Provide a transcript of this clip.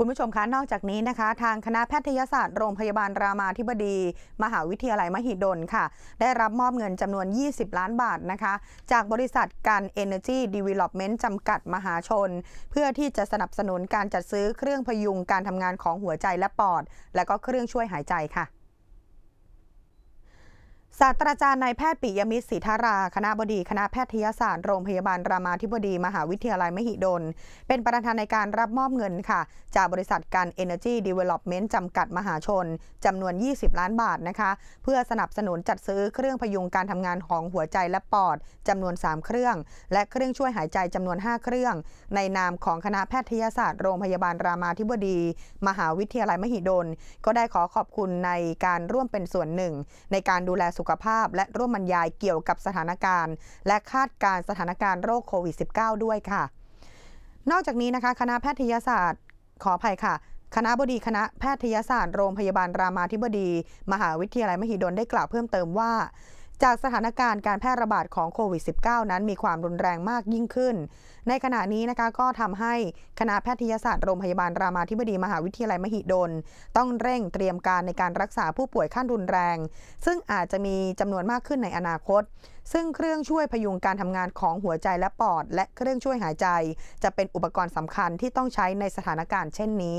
คุณผู้ชมคะ นอกจากนี้นะคะ ทางคณะแพทยศาสตร์โรงพยาบาลรามาธิบดี มหาวิทยาลัยมหิดลค่ะ ได้รับมอบเงินจำนวน 20 ล้านบาทนะคะ จากบริษัทการ Energy Development จำกัดมหาชน เพื่อที่จะสนับสนุนการจัดซื้อเครื่องพยุงการทำงานของหัวใจและปอด และก็เครื่องช่วยหายใจค่ะ ศาสตราจารย์นายแพทย์ปิยมิตรศรีธารา คณะบดีคณะแพทยศาสตร์โรงพยาบาลรามาธิบดี มหาวิทยาลัยมหิดล เป็นประธานในการรับมอบเงินค่ะ จากบริษัทการ Energy Development จำกัดมหาชน จำนวน 20 ล้านบาทนะคะ เพื่อสนับสนุนจัดซื้อเครื่องพยุงการทำงานของหัวใจและปอดจำนวน 3 เครื่อง และเครื่องช่วยหายใจจำนวน 5 เครื่อง ในนามของคณะแพทยศาสตร์โรงพยาบาลรามาธิบดี มหาวิทยาลัยมหิดล ก็ได้ขอขอบคุณในการร่วมเป็นส่วนหนึ่ง ในการดูแลสุขภาพ และร่วมบรรยายเกี่ยวกับสถานการณ์ และคาดการณ์สถานการณ์โรคโควิด -19 ด้วยค่ะ นอกจากนี้นะคะ คณะแพทยศาสตร์ขออภัยค่ะคณะบดีคณะแพทยศาสตร์โรงพยาบาลรามาธิบดี มหาวิทยาลัยมหิดลได้กล่าวเพิ่มเติมว่า จากสถานการณ์การแพร่ระบาดของโควิด -19 นั้นมีความรุนแรงมากยิ่งขึ้น ในขณะนี้นะคะก็ทำให้คณะแพทยศาสตร์โรงพยาบาลรามาธิบดีมหาวิทยาลัยมหิดล ต้องเร่งเตรียมการในการรักษาผู้ป่วยขั้นรุนแรง ซึ่งอาจจะมีจำนวนมากขึ้นในอนาคต ซึ่งเครื่องช่วยพยุงการทำงานของหัวใจและปอด และเครื่องช่วยหายใจ จะเป็นอุปกรณ์สำคัญที่ต้องใช้ในสถานการณ์เช่นนี้